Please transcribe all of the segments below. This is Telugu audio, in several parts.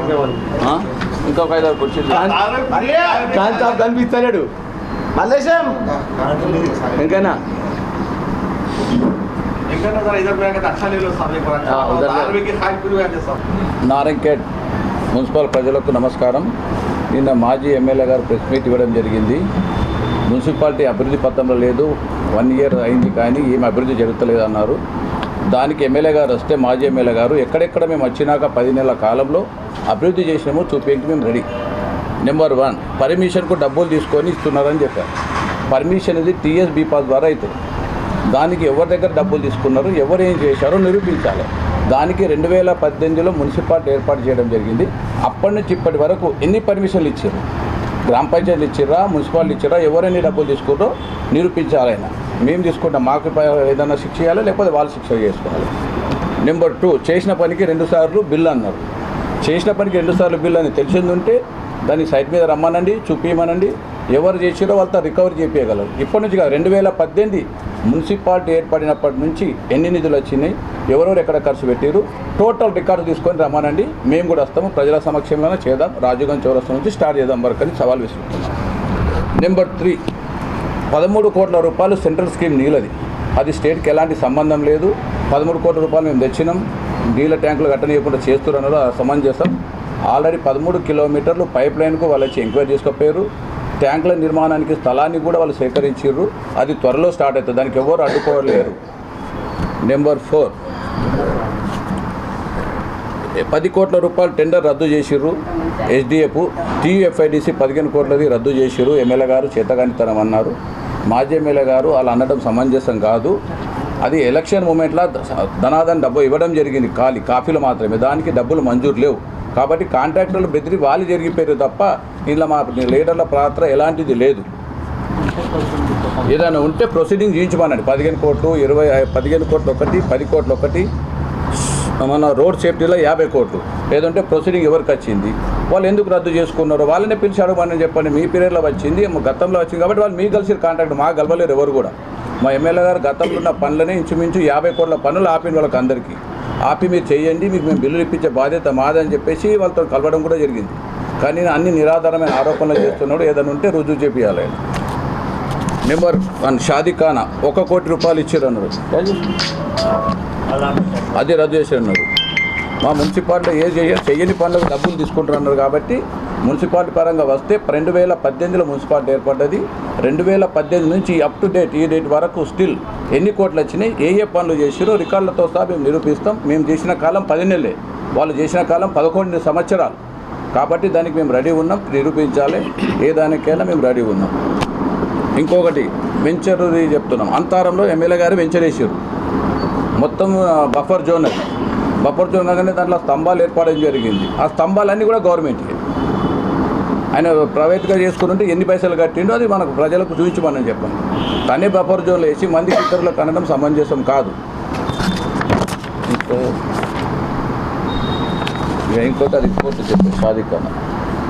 ఇంకా ఇంకొక ఐదారు కుర్చీలు కాంతాబ్ కనిపిస్తాడు మల్లేశం! ఇంకైనా నారంకేట్ మున్సిపల్ ప్రజలకు నమస్కారం. నిన్న మాజీ ఎమ్మెల్యే గారు ప్రెస్ మీట్ ఇవ్వడం జరిగింది. మున్సిపాలిటీ అభివృద్ధి పథంలో లేదు. వన్ ఇయర్ అయింది కానీ ఏమి అభివృద్ధి జరుగుతలేదు అన్నారు. దానికి ఎమ్మెల్యే గారు వస్తే మాజీ ఎమ్మెల్యే గారు ఎక్కడెక్కడ మేము వచ్చినాక పది నెలల కాలంలో అభివృద్ధి చేసినామో చూపించి మేము రెడీ. నెంబర్ వన్ పర్మిషన్కు డబ్బులు తీసుకొని ఇస్తున్నారని చెప్పారు. పర్మిషన్ ఇది టీఎస్ బీపాస్ ద్వారా అవుతుంది. దానికి ఎవరి దగ్గర డబ్బులు తీసుకున్నారు ఎవరు ఏం చేశారో నిరూపించాలి. దానికి రెండు వేల పద్దెనిమిదిలో మున్సిపాలిటీ ఏర్పాటు చేయడం జరిగింది. అప్పటి నుంచి ఇప్పటి వరకు ఎన్ని పర్మిషన్లు ఇచ్చారు? గ్రామ పంచాయతీలు ఇచ్చిర్రా మున్సిపాలిటీ ఇచ్చిర్రా ఎవరైనా డబ్బులు తీసుకుంటారో నిరూపించాలైనా మేము తీసుకుంటాం మాకు ఏదైనా శిక్ష చేయాలి లేకపోతే వాళ్ళు శిక్ష చేసుకోవాలి. నెంబర్ టూ చేసిన పనికి రెండుసార్లు బిల్లు అన్నారు. చేసిన పనికి రెండుసార్లు బిల్ అని తెలిసింది ఉంటే దాన్ని సైట్ మీద రమ్మనండి చూపించమనండి ఎవరు చేసిరో వాళ్ళతో రికవరీ చేపించగలరు ఇప్పటి నుంచి కాదు రెండు వేల పద్దెనిమిది మున్సిపాలిటీ ఏర్పడినప్పటి నుంచి ఎన్ని నిధులు వచ్చినాయి ఎవరెవరు ఎక్కడ ఖర్చు పెట్టారు టోటల్ రికార్డు తీసుకొని రమ్మనండి. మేము కూడా వస్తాము ప్రజల సమక్షంలోనే చేద్దాం. రాజుగంజ్ చౌరస్తా నుంచి స్టార్ట్ చేద్దాం వరకు అని సవాల్ విసురుతున్నాం. నెంబర్ త్రీ పదమూడు కోట్ల రూపాయలు సెంట్రల్ స్కీమ్ నీళ్ళది. అది స్టేట్కి ఎలాంటి సంబంధం లేదు. పదమూడు కోట్ల రూపాయలు మేము తెచ్చినాం. నీళ్ళ ట్యాంకులు కట్టనీయకుండా చేస్తున్నారు సమంజసం. ఆల్రెడీ పదమూడు కిలోమీటర్లు పైప్ లైన్కు వాళ్ళు వచ్చి ఎంక్వైరీ చేసుకోపోయారు. ట్యాంకుల నిర్మాణానికి స్థలాన్ని కూడా వాళ్ళు సేకరించారు అది త్వరలో స్టార్ట్ అవుతుంది. దానికి ఎవరు అడ్డుకోలేరు నెంబర్ ఫోర్. పది కోట్ల రూపాయలు టెండర్ రద్దు చేసిర్రు ఎస్డిఎఫ్. టీయూఎఫ్ఐడిసి పదిహేను కోట్లది రద్దు చేసిర్రు. ఎమ్మెల్యే గారు చేతగానితనం అన్నారు. మాజీ ఎమ్మెల్యే గారు వాళ్ళు అనడం సమంజసం కాదు. అది ఎలక్షన్ మూమెంట్లో ధనాదన్ డబ్బు ఇవ్వడం జరిగింది. ఖాళీ కాఫీలు మాత్రమే. దానికి డబ్బులు మంజూరు లేవు. కాబట్టి కాంట్రాక్టర్లు బెదిరి వాళ్ళు జరిగిపోయారు తప్ప ఇందులో మా లీడర్ల పాత్ర ఎలాంటిది లేదు. ఏదైనా ఉంటే ప్రొసీడింగ్ చేయించమనండి. పదిహేను కోట్లు ఇరవై పదిహేను కోట్లు ఒకటి పది కోట్లు ఒకటి మన రోడ్ సేఫ్టీలో యాభై కోట్లు. లేదంటే ప్రొసీడింగ్ ఎవరికి వచ్చింది? వాళ్ళు ఎందుకు రద్దు చేసుకున్నారు వాళ్ళనే పిలిచి అడగమని చెప్పండి. మీ పీరియడ్లో వచ్చింది మా గతంలో వచ్చింది కాబట్టి వాళ్ళు మీకు కలిసి కాంట్రాక్ట్ మా గెలవలేరు ఎవరు కూడా. మా ఎమ్మెల్యే గారు గతంలో ఉన్న పనులనే ఇంచుమించు యాభై కోట్ల పనులు ఆపిన వాళ్ళకి అందరికీ. ఆపి మీరు చేయండి మీకు మేము బిల్లులు ఇప్పించే బాధ్యత మాదని చెప్పేసి వాళ్ళతో కలవడం కూడా జరిగింది. కానీ అన్ని నిరాధారమైన ఆరోపణలు చేస్తున్నాడు ఏదైనా ఉంటే రుజువు చేపియాలి నెంబర్ వన్ షాదిఖానా ఒక కోటి రూపాయలు ఇచ్చారు అన్నారు. అది రద్దు చేశారు అన్నారు. మా మున్సిపాలిటీ ఏ చేయ చెయ్యని పనులకు డబ్బులు తీసుకుంటారు అన్నారు కాబట్టి మున్సిపాలిటీ పరంగా వస్తే రెండు వేల పద్దెనిమిదిలో మున్సిపాలిటీ ఏర్పడ్డది. రెండు వేల పద్దెనిమిది నుంచి అప్ టు డేట్ ఈ డేట్ వరకు స్టిల్ ఎన్ని కోట్లు వచ్చినాయి ఏ ఏ పనులు చేసిరో రికార్డులతో సహా మేము నిరూపిస్తాం. మేము చేసిన కాలం పది నెలలే వాళ్ళు చేసిన కాలం పదకొండు సంవత్సరాలు. కాబట్టి దానికి మేము రెడీ ఉన్నాం నిరూపించాలి. ఏ దానికైనా మేము రెడీ ఉన్నాం. ఇంకొకటి వెంచర్ చెప్తున్నాం. అంతారంలో ఎమ్మెల్యే గారు వెంచర్ వేసారు మొత్తం బఫర్ జోన్ అది. బఫర్ జోన్ అనగానే దాంట్లో స్తంభాలు ఏర్పడడం జరిగింది. ఆ స్తంభాలన్నీ కూడా గవర్నమెంట్కి ఆయన ప్రైవేట్గా చేసుకుంటుంటే ఎన్ని పైసలు కట్టిండో అది మనకు ప్రజలకు చూపించమని చెప్పండి తనే బఫర్ జోన్లో వేసి మంది ఇతరులకు అనడం సమంజసం కాదు. ఇంకో ఇంకోటి అది ఇంకోటి చెప్పి షాదీకన్నా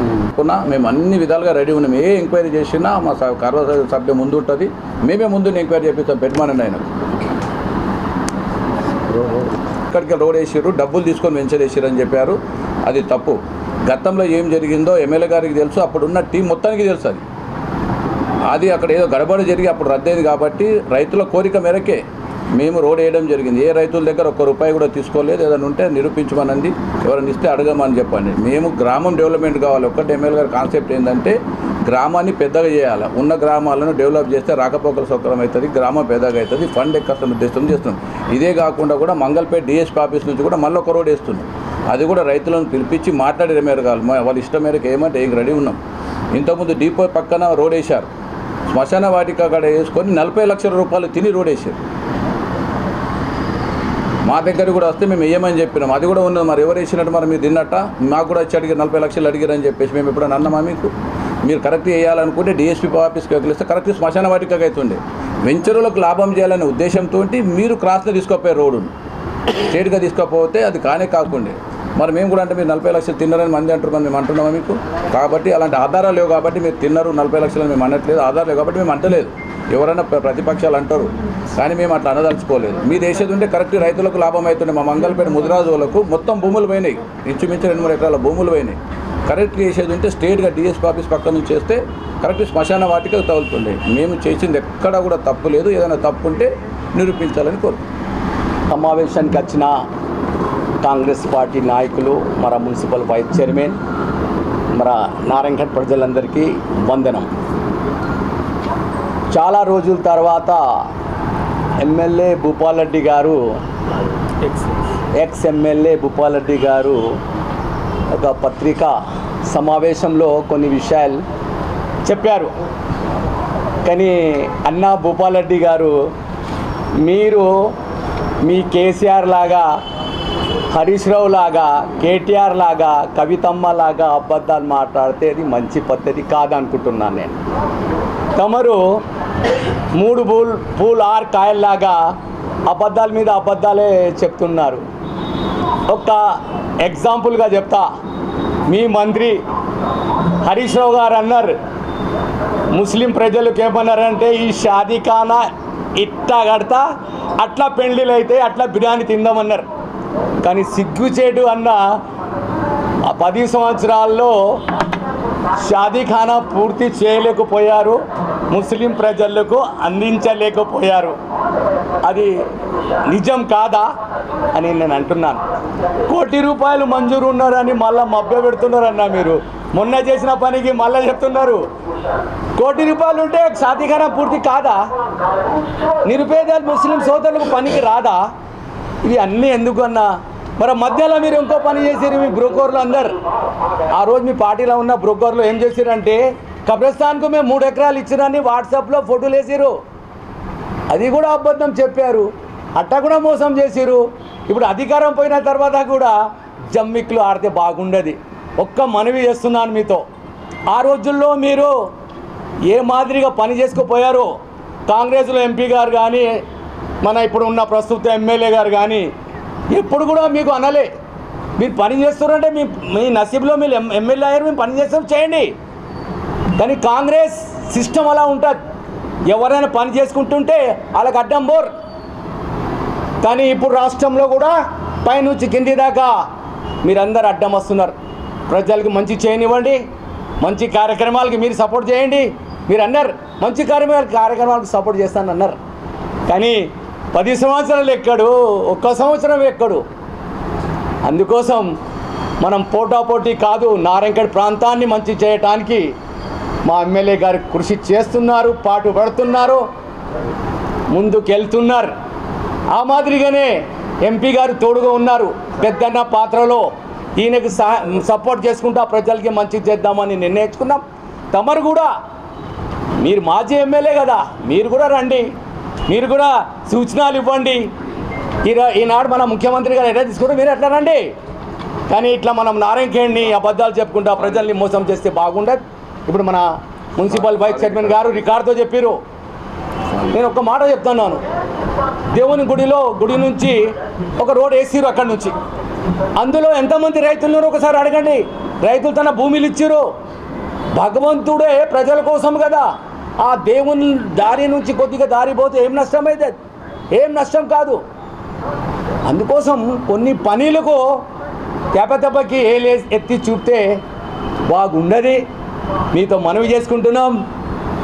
అనుకున్నా మేము అన్ని విధాలుగా రెడీ ఉన్నాం. ఏ ఎంక్వైరీ చేసినా మా స- కార్య సభ్యం ముందు ఉంటుంది. మేమే ముందు ఎంక్వైరీ చేపిస్తాం పెట్టమానండి ఆయన ఇక్కడికి రోడ్ వేసారు డబ్బులు తీసుకొని వెంచర్ వేసారు అని చెప్పారు. అది తప్పు. గతంలో ఏం జరిగిందో ఎమ్మెల్యే గారికి తెలుసు అప్పుడున్న టీం మొత్తానికి తెలుసు అది. అది అక్కడ ఏదో గడబడి జరిగి అప్పుడు రద్దయింది కాబట్టి రైతుల కోరిక మేరకే మేము రోడ్ వేయడం జరిగింది. ఏ రైతుల దగ్గర ఒక్క రూపాయి కూడా తీసుకోలేదు ఏదైనా ఉంటే నిరూపించమనండి ఎవరైనా ఇస్తే అడగమని చెప్పండి. మేము గ్రామం డెవలప్మెంట్ కావాలి. ఒక్కటి ఎమ్మెల్యే గారి కాన్సెప్ట్ ఏంటంటే గ్రామాన్ని పెద్దగా చేయాలి. ఉన్న గ్రామాలను డెవలప్ చేస్తే రాకపోకల సౌకర్యం అవుతుంది గ్రామం పెద్దగా అవుతుంది ఫండ్ ఎక్కస్తున్న ఉద్దేశం చేస్తున్నాం ఇదే కాకుండా కూడా మంగళపేట డిఎస్పీ ఆఫీస్ నుంచి కూడా మళ్ళీ ఒక రోడ్ వేస్తున్నాం. అది కూడా రైతులను పిలిపించి మాట్లాడే మేరకు కావాలి మా- వాళ్ళ ఇష్టం మేరకు ఏమంటే ఏం రెడీ ఉన్నాం. ఇంతకుముందు డిపో పక్కన రోడ్ వేశారు. శ్మశాన వాటిక అక్కడ వేసుకొని నలభై లక్షల రూపాయలు తిని రోడ్ వేసారు మా దగ్గర కూడా వస్తే మేము వేయమని చెప్పినాం. అది కూడా ఉన్నది మరి ఎవరు వేసినట్టు మరి మీరు తిన్నట్ట? మాకు కూడా వచ్చి అడిగి నలభై లక్షలు అడిగారని చెప్పేసి మేము ఎప్పుడైనా అన్నమా మీకు? మీరు కరెక్ట్ వేయాలనుకుంటే డిఎస్పీ ఆఫీస్కి వదిలిస్తే కరెక్ట్ శ్మశాన వాటికగా అవుతుండే వెంచరులకు లాభం చేయాలనే ఉద్దేశంతో మీరు క్రాస్లో తీసుకోపోయారు రోడ్డును. స్ట్రేట్గా తీసుకోకపోతే అది కానే కాకుండే. మరి మేము కూడా అంటే మీరు నలభై లక్షలు తిన్నారని మంది అంటారు మేము అంటున్నామా మీకు? కాబట్టి అలాంటి ఆధారాలు లేవు కాబట్టి మీరు తిన్నారు నలభై లక్షలు మేము అనట్లేదు. ఆధారాలు లేవు కాబట్టి మేము అంటలేదు. ఎవరైనా ప్రతిపక్షాలు అంటారు. కానీ మేము అట్లా అనదలుచుకోలేదు. మీ దేశం ఉంటే కరెక్ట్ రైతులకు లాభం అవుతుండే. మా మంగళపేట ముదిరాజులకు వాళ్ళకు మొత్తం భూములు పోయినాయి. ఇంచుమించు రెండు మూడు ఎకరాల భూములు పోయినాయి. కరెక్ట్ చేసేది ఉంటే స్టేట్గా డిఎస్పీ ఆఫీస్ పక్క నుంచి చేస్తే కరెక్ట్ శ్మశాన వాటికి తగులుతుండే. మేము చేసింది ఎక్కడా కూడా తప్పు లేదు. ఏదైనా తప్పు ఉంటే నిరూపించాలని కోరుతున్నాం సమావేశానికి వచ్చిన కాంగ్రెస్ పార్టీ నాయకులు మన మున్సిపల్ వైస్ చైర్మన్ మన నారాయణఘట్ ప్రజలందరికీ వందనం. చాలా రోజుల తర్వాత ఎమ్మెల్యే భూపాలరెడ్డి గారు ఎక్స్ ఎమ్మెల్యే భూపాలరెడ్డి గారు ఒక పత్రికా సమావేశంలో కొన్ని విషయాలు చెప్పారు. కానీ అన్న భూపాలరెడ్డి గారు మీరు మీ కేసీఆర్ లాగా హరీష్ రావు లాగా కేటీఆర్ లాగా కవితమ్మ లాగా అబద్ధాలు మాట్లాడితే అది మంచి పద్ధతి కాదనుకుంటున్నాను నేను. తమరు మూడు పూల్ పూల్ ఆర్ కాయల్లాగా అబద్ధాల మీద అబద్ధాలే చెప్తున్నారు. ఒక ఎగ్జాంపుల్గా చెప్తా. మీ మంత్రి హరీష్ రావు గారు అన్నారు ముస్లిం ప్రజలకు ఏమన్నారంటే ఈ షాదీఖానా ఇట్టా కడతా అట్లా పెళ్ళిళ్ళు అయితే అట్లా బిర్యానీ తిందామన్నారు. కానీ సిగ్గుచేటు అన్న ఆ పది సంవత్సరాల్లో షాదీఖానా పూర్తి చేయలేకపోయారు ముస్లిం ప్రజలకు అందించలేకపోయారు. అది నిజం కాదా అని నేను అంటున్నాను. కోటి రూపాయలు మంజూరు ఉన్నారని మళ్ళీ మభ్య పెడుతున్నారన్నా మీరు. మొన్న చేసిన పనికి మళ్ళీ చెప్తున్నారు. కోటి రూపాయలు ఉంటే షాదీఖానా పూర్తి కాదా? నిరుపేద ముస్లిం సోదరులకు పనికి రాదా? ఇవి అన్నీ ఎందుకన్నా మరి మధ్యలో మీరు ఇంకో పని చేసారు మీ బ్రోకర్లు అందరు. ఆ రోజు మీ పార్టీలో ఉన్న బ్రోకర్లు ఏం చేశారంటే కబ్రస్థాన్కు మేము మూడు ఎకరాలు ఇచ్చినని వాట్సాప్లో ఫోటోలు వేసారు అది కూడా అబద్ధం చెప్పారు. అట్ట కూడా మోసం చేసిరు ఇప్పుడు అధికారం పోయిన తర్వాత కూడా జమ్మిక్లు ఆడితే బాగుండదు. ఒక్క మనవి చేస్తున్నాను మీతో. ఆ రోజుల్లో మీరు ఏ మాదిరిగా పని చేసుకుపోయారో కాంగ్రెస్లో ఎంపీ గారు కానీ మన ఇప్పుడు ఉన్న ప్రస్తుత ఎమ్మెల్యే గారు కానీ ఎప్పుడు కూడా మీకు అనలే. మీరు పని చేస్తున్నారంటే మీ మీ నసీబ్లో మీరు ఎమ్మెల్యే అయ్యారు మేము పని చేస్తాం చేయండి. కానీ కాంగ్రెస్ సిస్టమ్ అలా ఉంటుంది. ఎవరైనా పని చేసుకుంటుంటే వాళ్ళకి అడ్డం బోర్. కానీ ఇప్పుడు రాష్ట్రంలో కూడా పైనుంచి కింది దాకా మీరందరూ అడ్డం వస్తున్నారు. ప్రజలకు మంచి చేయనివ్వండి. మంచి కార్యక్రమాలకి మీరు సపోర్ట్ చేయండి. మీరు అన్నారు మంచి కార్యక్రమాలు కార్యక్రమాలకు సపోర్ట్ చేస్తాను అన్నారు కానీ పది సంవత్సరాలు ఎక్కడు ఒక్క సంవత్సరం ఎక్కడు. అందుకోసం మనం పోటాపోటీ కాదు నారాయణఖేడ్ ప్రాంతాన్ని మంచి చేయటానికి మా ఎమ్మెల్యే గారు కృషి చేస్తున్నారు పాటు పడుతున్నారు ముందుకెళ్తున్నారు. ఆ మాదిరిగానే ఎంపీ గారు తోడుగా ఉన్నారు. పెద్దన్న పాత్రలో ఈయనకు సపోర్ట్ చేసుకుంటా ప్రజలకి మంచి చేద్దామని నిర్ణయించుకున్నాం. తమరు కూడా మీరు మాజీ ఎమ్మెల్యే కదా మీరు కూడా రండి. మీరు కూడా సూచనలు ఇవ్వండి. ఈరా ఈనాడు మన ముఖ్యమంత్రి గారు ఎట్లా తీసుకుంటారు మీరు ఎట్లా రండి. కానీ ఇట్లా మనం నారాయణఖేడ్ని అబద్ధాలు చెప్పుకుంటా ప్రజల్ని మోసం చేస్తే బాగుండదు. ఇప్పుడు మన మున్సిపల్ వైస్ చైర్మన్ గారు రికార్డుతో చెప్పారు నేను ఒక మాట చెప్తున్నాను. దేవుని గుడిలో గుడి నుంచి ఒక రోడ్ వేసిరు అక్కడి నుంచి. అందులో ఎంతమంది రైతులున్నారో ఒకసారి అడగండి. రైతులు తన భూమిలు ఇచ్చారు భగవంతుడే ప్రజల కోసం కదా. ఆ దేవుని దారి నుంచి కొద్దిగా దారి పోతే ఏం నష్టం ఏం నష్టం కాదు. అందుకోసం కొన్ని పనులకు తెపతెపకి ఏలే ఎత్తి చూపితే బాగుండదు. మీతో మనవి చేసుకుంటున్నాం.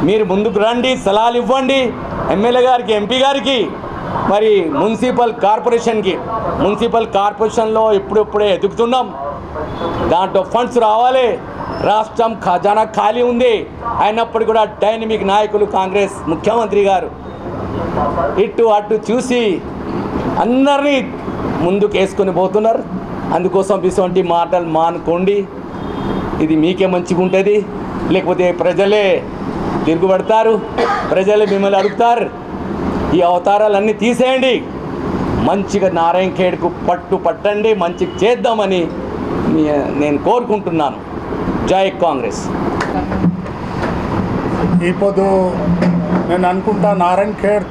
మీరు ముందుకు రండి సలహాలు ఇవ్వండి. ఎమ్మెల్యే గారికి ఎంపీ గారికి మరి మున్సిపల్ కార్పొరేషన్కి. మున్సిపల్ కార్పొరేషన్లో ఇప్పుడిప్పుడే ఎదుగుతున్నాం. దాంట్లో ఫండ్స్ రావాలి. రాష్ట్రం ఖజానా ఖాళీ ఉంది. అయినప్పుడు కూడా డైనమిక్ నాయకులు కాంగ్రెస్ ముఖ్యమంత్రి గారు ఇటు అటు చూసి అందరినీ ముందుకు వేసుకొని పోతున్నారు. అందుకోసం ఇటువంటి మాటలు మానుకోండి. ఇది మీకే మంచిగా ఉంటుంది. లేకపోతే ప్రజలే తిరుగుబడతారు. ప్రజలే మిమ్మల్ని అడుగుతారు. ఈ అవతారాలన్నీ తీసేయండి. మంచిగా నారాయణ ఖేడ్కు పట్టు పట్టండి. మంచిగా చేద్దామని నేను కోరుకుంటున్నాను. జై కాంగ్రెస్. ఇప్పుడు నేను అనుకుంటా నారాయణ్ ఖేడ్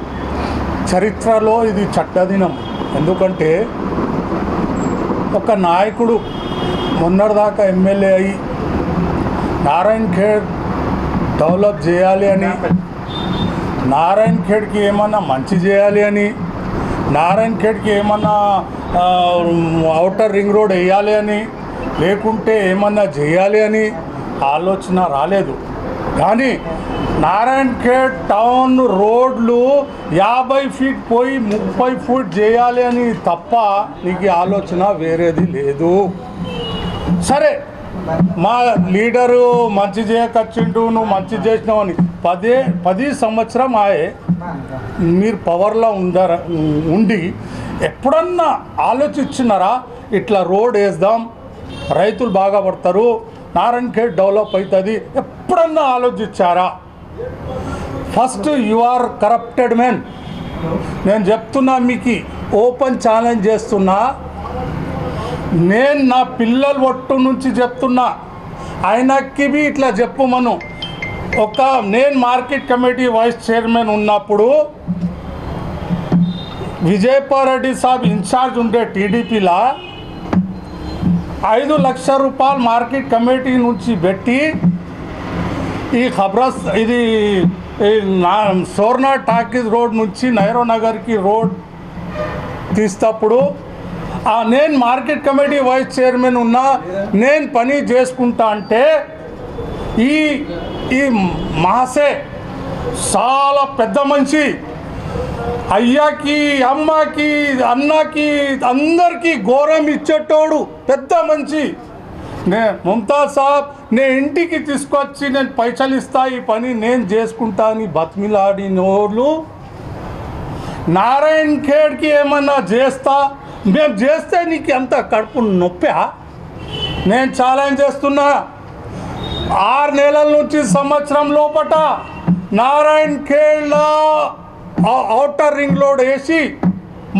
చరిత్రలో ఇది చట్టదినం. ఎందుకంటే ఒక నాయకుడు మొన్నటిదాకా ఎమ్మెల్యే అయి నారాయణ్ ఖేడ్ డెవలప్ చేయాలి అని నారాయణ ఖేడ్కి ఏమన్నా మంచి చేయాలి అని నారాయణ ఖేడ్కి ఏమన్నా అవుటర్ రింగ్ రోడ్ వేయాలి అని లేకుంటే ఏమన్నా చేయాలి అని ఆలోచన రాలేదు. కానీ నారాయణ ఖేడ్ టౌన్ రోడ్లు యాభై ఫీట్ పోయి ముప్పై ఫీట్ చేయాలి అని తప్ప నీకు ఆలోచన వేరేది లేదు. సరే మా లీడరు మంచి చేయకొచ్చిండు నువ్వు మంచి చేసినావు అని పదే పది సంవత్సరం ఆయే మీరు పవర్లో ఉండర ఉండి ఎప్పుడన్నా ఆలోచించినారా? ఇట్లా రోడ్ వేద్దాం రైతులు బాగా పడతారు నారాయణ ఖేడ్ డెవలప్ అవుతుంది ఎప్పుడన్నా ఆలోచించారా? First you are corrupted men నేను చెప్తున్నా మీకు ఓపెన్ ఛాలెంజ్ చేస్తున్నా. నేను నా పిల్లల ఒట్టు నుంచి చెప్తున్నా. ఆయనకి ఇట్లా ఇట్లా చెప్పమను ఒక నేను మార్కెట్ కమిటీ వైస్ చైర్మన్ ఉన్నప్పుడు విజయపారెడ్డి సాబ్ ఇన్ఛార్జ్ ఉండే టీడీపీలా ఐదు లక్షల రూపాయలు మార్కెట్ కమిటీ నుంచి పెట్టి ఈ ఖబ్రస్ ఇది ఈ సోర్నా టాకీస్ రోడ్ నుంచి నైరో నగర్కి రోడ్ తీస్తప్పుడు నేను మార్కెట్ కమిటీ వైస్ చైర్మన్ ఉన్నా నేను పని చేసుకుంటా అంటే ఈ ఈ మాసే చాలా పెద్ద మనిషి అయ్యాకి అమ్మకి అన్నకి అందరికీ గౌరవం ఇచ్చేటోడు పెద్ద మంచి నే ముంతాజ్ సాబ్ నేను ఇంటికి తీసుకొచ్చి నేను పైసలు ఇస్తా ఈ పని నేను చేసుకుంటా అని బతిమిలాడినోళ్ళు. నారాయణ ఖేడ్కి ఏమన్నా చేస్తా? మేము చేస్తే నీకు ఎంత కడుపు నొప్పా? నేను ఛాలెంజ్ చేస్తున్నా. ఆరు నెలల నుంచి సంవత్సరం లోపట నారాయణ ఖేడ్లో అవుటర్ రింగ్ రోడ్ వేసి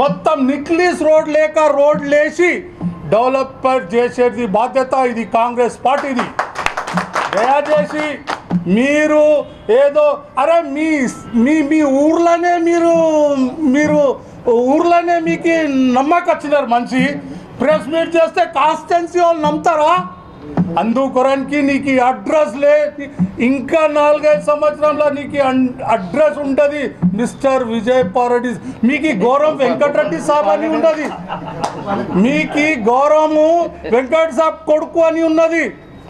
మొత్తం నిక్లీస్ రోడ్ లేక రోడ్ లేసి డెవలప్మెంట్ చేసేది బాధ్యత ఇది కాంగ్రెస్ పార్టీది. దయచేసి మీరు ఏదో అరే మీ మీ మీ ఊర్లోనే మీరు మీరు ఊర్లోనే మీకు నమ్మకం వచ్చినారు మంచి ప్రెస్ మీట్ చేస్తే కాన్స్టెన్సీ వాళ్ళు నమ్ముతారా? అందుకొరానికి నీకు ఈ అడ్రస్ లే. ఇంకా నాలుగైదు సంవత్సరంలో నీకు అడ్రస్ ఉంటుంది మిస్టర్ విజయ్ పారెడ్డి మీకు గౌరవం వెంకటరెడ్డి సాబ్ అని ఉన్నది మీకు గౌరవము వెంకట సాబ్ కొడుకు అని ఉన్నది.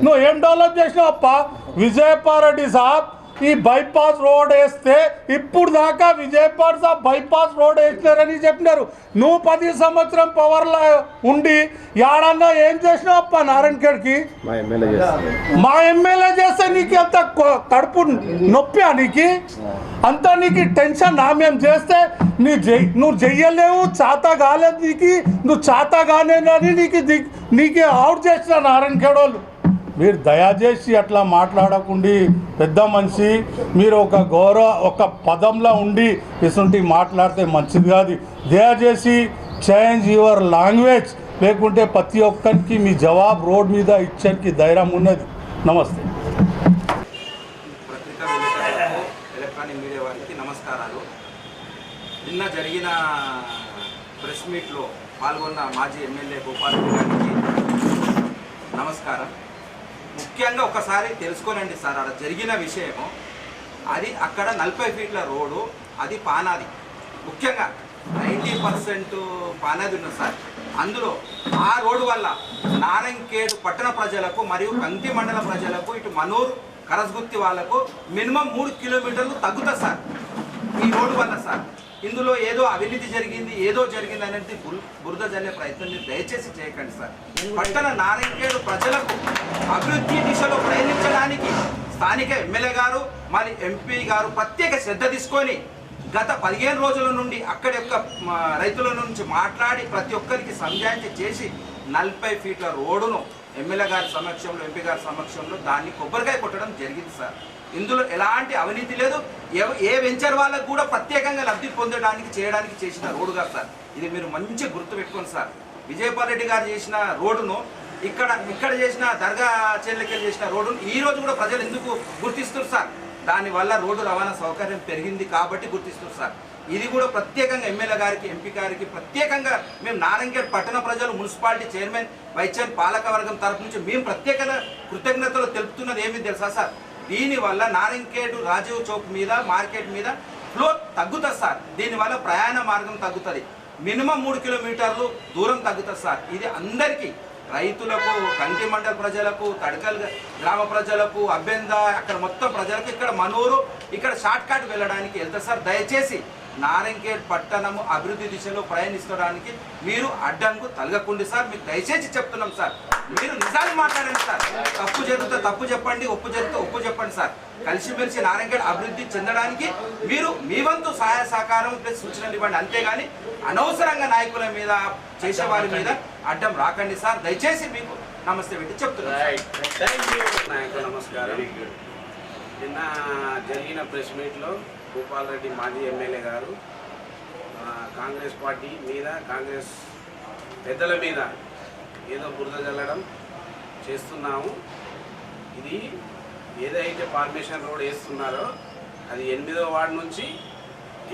నువ్వు ఏం డెవలప్ చేసినావు అప్ప? విజయపారెడ్డి సాబ్. ఈ బైపాస్ రోడ్ వేస్తే ఇప్పుడు దాకా విజయపాల్ సాబ్ బైపాస్ రోడ్ వేసినారని చెప్పినారు. నువ్వు పది సంవత్సరం పవర్లో ఉండి యాడన్నా ఏం చేసినావు అప్ప నారాయణ ఖేడ్కి మా ఎమ్మెల్యే చేస్తే నీకు కొ- కడుపు నొప్పి నీకు? అంతా నీకు టెన్షన్ నా మేము చేస్తే నీ జై నువ్వు చెయ్యలేవు చాత కాలేదు నీకు నువ్వు చాత కానేనని నీకు దిగ్- నీకు అవుట్ చేసిన నారాయణ ఖేడోళ్ళు మీరు దయచేసి అట్లా మాట్లాడకుండా పెద్ద మనిషి మీరు ఒక గౌరవ ఒక పదంలో ఉండి ఇటువంటి మాట్లాడితే మంచిది కాదు. దయచేసి చేంజ్ యువర్ లాంగ్వేజ్ లేకుంటే ప్రతి ఒక్కరికి మీ జవాబు రోడ్ మీద ఇచ్చేకి ధైర్యం ఉన్నది. నమస్తే. ఎలక్ట్రానిక్ మీడియా వారికి నమస్కారాలు. నిన్న జరిగిన ప్రెస్ మీట్లో పాల్గొన్న మాజీ ఎమ్మెల్యే గోపాల్ రెడ్డి గారికి నమస్కారం. ముఖ్యంగా ఒకసారి తెలుసుకోనండి సార్ అక్కడ జరిగిన విషయము. అది అక్కడ నలభై ఫీట్ల రోడ్డు అది పానాది. ముఖ్యంగా నైంటీ పర్సెంట్ పానాది ఉన్నది సార్. అందులో ఆ రోడ్డు వల్ల నారాయణఖేడ్ పట్టణ ప్రజలకు మరియు కంకి మండల ప్రజలకు ఇటు మనూరు కరస్గుత్తి వాళ్ళకు మినిమం మూడు కిలోమీటర్లు తగ్గుతుంది సార్. ఈ రోడ్డు వల్ల సార్. ఇందులో ఏదో అవినీతి జరిగింది ఏదో జరిగింది అనేది బురద జల్లే ప్రయత్నం దయచేసి చేయకండి సార్. పట్టణ నారాయణఖేడ్ ప్రజలకు అభివృద్ధి దిశలో ప్రయాణించడానికి స్థానిక ఎమ్మెల్యే గారు మరి ఎంపీ గారు ప్రత్యేక శ్రద్ధ తీసుకొని గత పదిహేను రోజుల నుండి అక్కడి యొక్క రైతుల నుంచి మాట్లాడి ప్రతి ఒక్కరికి సంజాయించి చేసి నలభై ఫీట్ల రోడ్డును ఎమ్మెల్యే గారి సమక్షంలో ఎంపీ గారి సమక్షంలో దాన్ని కొబ్బరికాయ కొట్టడం జరిగింది సార్. ఇందులో ఎలాంటి అవినీతి లేదు. ఏ వెంచర్ వాళ్ళకు కూడా ప్రత్యేకంగా లబ్ధి పొందడానికి చేయడానికి చేసిన రోడ్డు కాదు సార్. ఇది మీరు మంచి గుర్తు పెట్టుకోండి సార్. విజయపాల్ రెడ్డి గారు చేసిన రోడ్డును ఇక్కడ ఇక్కడ చేసిన దర్గా చెల్లెకెళ్ళి చేసిన రోడ్డును ఈ రోజు కూడా ప్రజలు ఎందుకు గుర్తిస్తున్నారు సార్? దానివల్ల రోడ్డు రవాణా సౌకర్యం పెరిగింది కాబట్టి గుర్తిస్తున్నారు సార్. ఇది కూడా ప్రత్యేకంగా ఎమ్మెల్యే గారికి ఎంపీ గారికి ప్రత్యేకంగా మేము నారాయణగఢ్ పట్టణ ప్రజలు మున్సిపాలిటీ చైర్మన్ వైస్ చైర్మన్ తరపు నుంచి మేము ప్రత్యేకంగా కృతజ్ఞతలు తెలుపుతున్నది ఏమి తెలుసా సార్? దీనివల్ల నారాయణఖేడ్ రాజీవ్ చౌక్ మీద మార్కెట్ మీద ఫ్లో తగ్గుతుంది సార్. దీనివల్ల ప్రయాణ మార్గం తగ్గుతుంది. మినిమం మూడు కిలోమీటర్లు దూరం తగ్గుతుంది సార్. ఇది అందరికీ రైతులకు కంటి మండల ప్రజలకు తడకల్ గ్రామ ప్రజలకు అభ్యంద అక్కడ మొత్తం ప్రజలకు ఇక్కడ మనూరు ఇక్కడ షార్ట్ కట్ వెళ్ళడానికి వెళ్తారు సార్. దయచేసి నారంకేడ్ పట్టణము అభివృద్ధి దిశలో ప్రయాణించడానికి మీరు అడ్డంకు తలగకుండి సార్. మీకు దయచేసి చెప్తున్నాం సార్. మీరు నిజాలు మాట్లాడండి సార్. తప్పు జరిగితే తప్పు చెప్పండి ఒప్పు జరిగితే ఒప్పు చెప్పండి సార్. కలిసిమెలిసి నారాయణగఢ్ అభివృద్ధి చెందడానికి మీరు మీ వంతు సహాయ సహకారం ప్లస్ సూచనలు ఇవ్వండి. అంతేగాని అనవసరంగా నాయకుల మీద చేసేవారి మీద అడ్డం రాకండి సార్. దయచేసి మీకు నమస్తే పెట్టి చెప్తున్నాను నాయకు నమస్కారం. నిన్న జరిగిన ప్రెస్ మీట్లో భూపాల్ రెడ్డి మాజీ ఎమ్మెల్యే గారు కాంగ్రెస్ పార్టీ మీద కాంగ్రెస్ పెద్దల మీద ఏదో బురద చల్లడం చేస్తున్నాము. ఇది ఏదైతే ఫార్మేషన్ రోడ్ వేస్తున్నారో అది ఎనిమిదో వార్డు నుంచి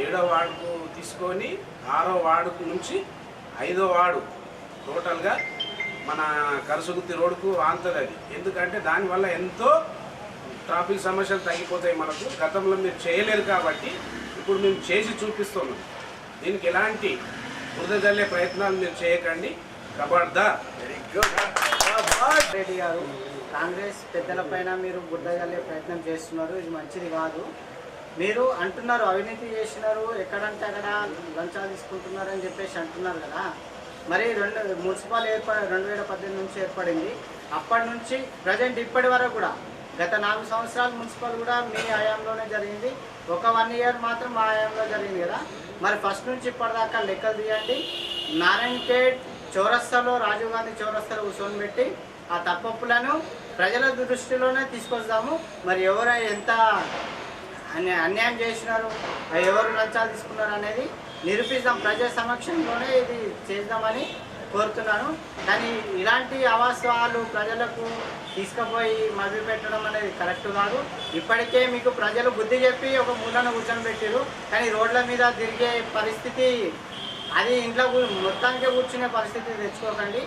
ఏడో వార్డుకు తీసుకొని ఆరో వార్డుకు నుంచి ఐదో వార్డు టోటల్గా మన కరసుగుత్తి రోడ్డుకు ఆంతది అది. ఎందుకంటే దానివల్ల ఎంతో ట్రాఫిక్ సమస్యలు తగ్గిపోతాయి మనకు. గతంలో మీరు చేయలేరు కాబట్టి ఇప్పుడు మేము చేసి చూపిస్తున్నాం. దీనికి ఎలాంటి బురద జల్లే ప్రయత్నాలు మీరు చేయకండి. రెడ్డి గారు కాంగ్రెస్ పెద్దల పైన మీరు బుద్ధ ప్రయత్నం చేస్తున్నారు. ఇది మంచిది కాదు. మీరు అంటున్నారు అవినీతి చేసినారు ఎక్కడంటే అక్కడ లంచాలు తీసుకుంటున్నారు అని చెప్పేసి అంటున్నారు కదా. మరి రెండు మున్సిపల్ ఏర్పడ రెండు వేల పద్దెనిమిది నుంచి ఏర్పడింది. అప్పటి నుంచి ప్రజెంట్ ఇప్పటి వరకు కూడా గత నాలుగు సంవత్సరాలు మున్సిపల్ కూడా మీ ఆయాంలోనే జరిగింది. ఒక వన్ ఇయర్ మాత్రం మా ఆయాంలో జరిగింది కదా. మరి ఫస్ట్ నుంచి ఇప్పటిదాకా లెక్కలు తీయండి. నారాయణపేట్ చౌరస్తాలో రాజీవ్ గాంధీ చౌరస్తాలో కూర్చొని పెట్టి ఆ తప్పప్పులను ప్రజల దృష్టిలోనే తీసుకొస్తాము. మరి ఎవరు ఎంత అన్యాయం చేసినారు ఎవరు లంచాలు తీసుకున్నారు అనేది నిరూపిస్తాం. ప్రజా సమక్షంలోనే ఇది చేద్దామని కోరుతున్నాను. కానీ ఇలాంటి అవాస్తవాలు ప్రజలకు తీసుకుపోయి మభ్య పెట్టడం అనేది కరెక్ట్ కాదు. ఇప్పటికే మీకు ప్రజలు బుద్ధి చెప్పి ఒక మూలను కూర్చొని పెట్టారు కానీ రోడ్ల మీద తిరిగే పరిస్థితి అది ఇంట్లో మొత్తానికే కూర్చునే పరిస్థితి తెచ్చుకోకండి.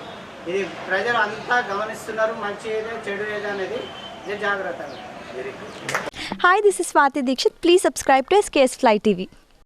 ఇది ప్రజలు అంతా గమనిస్తున్నారు మంచి ఏదో చెడు ఏదో అనేది. జాగ్రత్త hi this is Swathi Dixit please subscribe to SKS fly TV